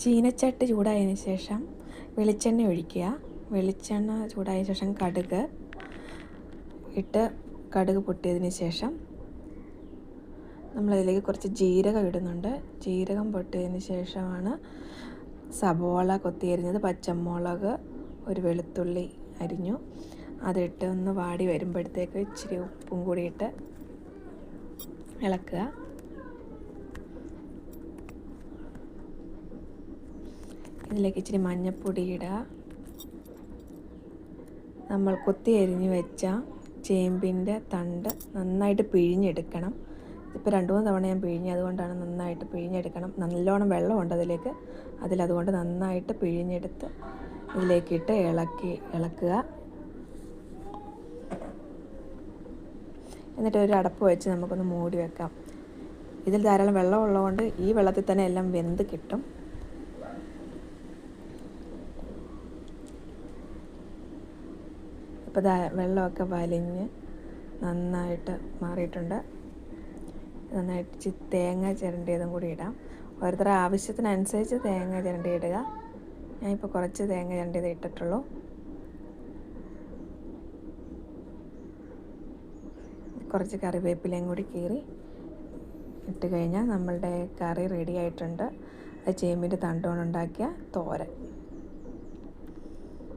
ചീനച്ചട്ടി ചൂടായതിന് ശേഷം വെളിച്ചെണ്ണ ഒഴിക്കുക. വെളിച്ചെണ്ണ ചൂടായ ശേഷം കടുക് ഇട്ട് കടുക് പൊട്ടിയതിന് ശേഷം നമ്മളതിലേക്ക് കുറച്ച് ജീരകം ഇടുന്നുണ്ട്. ജീരകം പൊട്ടിയതിന് ശേഷമാണ് സബോള കൊത്തിയരിഞ്ഞത്. പച്ചമുളക് ഒരു വെളുത്തുള്ളി അരിഞ്ഞു. അതിട്ട് ഒന്ന് വാടി വരുമ്പോഴത്തേക്ക് ഇച്ചിരി ഉപ്പും കൂടി ഇട്ട് ഇളക്കുക. ഇതിലേക്ക് ഇച്ചിരി മഞ്ഞൾപ്പൊടി ഇടുക നമ്മൾ കൊത്തി അരിഞ്ഞ് വെച്ച ചേമ്പിന്റെ തണ്ട് നന്നായിട്ട് പിഴിഞ്ഞെടുക്കണം. ഇപ്പോൾ രണ്ട് മൂന്ന് തവണ ഞാൻ പിഴിഞ്ഞ് അതുകൊണ്ടാണ് നന്നായിട്ട് പിഴിഞ്ഞെടുക്കണം. നല്ലോണം വെള്ളമുണ്ട് അതിലേക്ക്. അതിലതുകൊണ്ട് നന്നായിട്ട് പിഴിഞ്ഞെടുത്ത് ഇതിലേക്കിട്ട് ഇളക്കി ഇളക്കുക. എന്നിട്ട് ഒരു അടപ്പ് വെച്ച് നമുക്കൊന്ന് മൂടി വെക്കാം. ഇതിൽ ധാരാളം വെള്ളം ഉള്ളതുകൊണ്ട് ഈ വെള്ളത്തിൽ തന്നെ എല്ലാം വെന്ത് കിട്ടും. ഇപ്പോൾ ദാ വെള്ളമൊക്കെ വലിഞ്ഞ് നന്നായിട്ട് മാറിയിട്ടുണ്ട്. നന്നായിട്ട് ചി തേങ്ങ ചിരണ്ടിയതും കൂടി ഇടാം. ഓരോരുത്തരുടെ ആവശ്യത്തിനനുസരിച്ച് തേങ്ങ ചിരണ്ടി ഇടുക. ഞാനിപ്പോൾ കുറച്ച് തേങ്ങ ചിരണ്ടിയത് ഇട്ടിട്ടുള്ളൂ. കുറച്ച് കറിവേപ്പിലയും കൂടി കീറി ഇട്ട് കഴിഞ്ഞാൽ നമ്മളുടെ കറി റെഡി ആയിട്ടുണ്ട്. അത് ചേമ്പിന്റെ തണ്ടുകൊണ്ടുണ്ടാക്കിയ തോരൻ.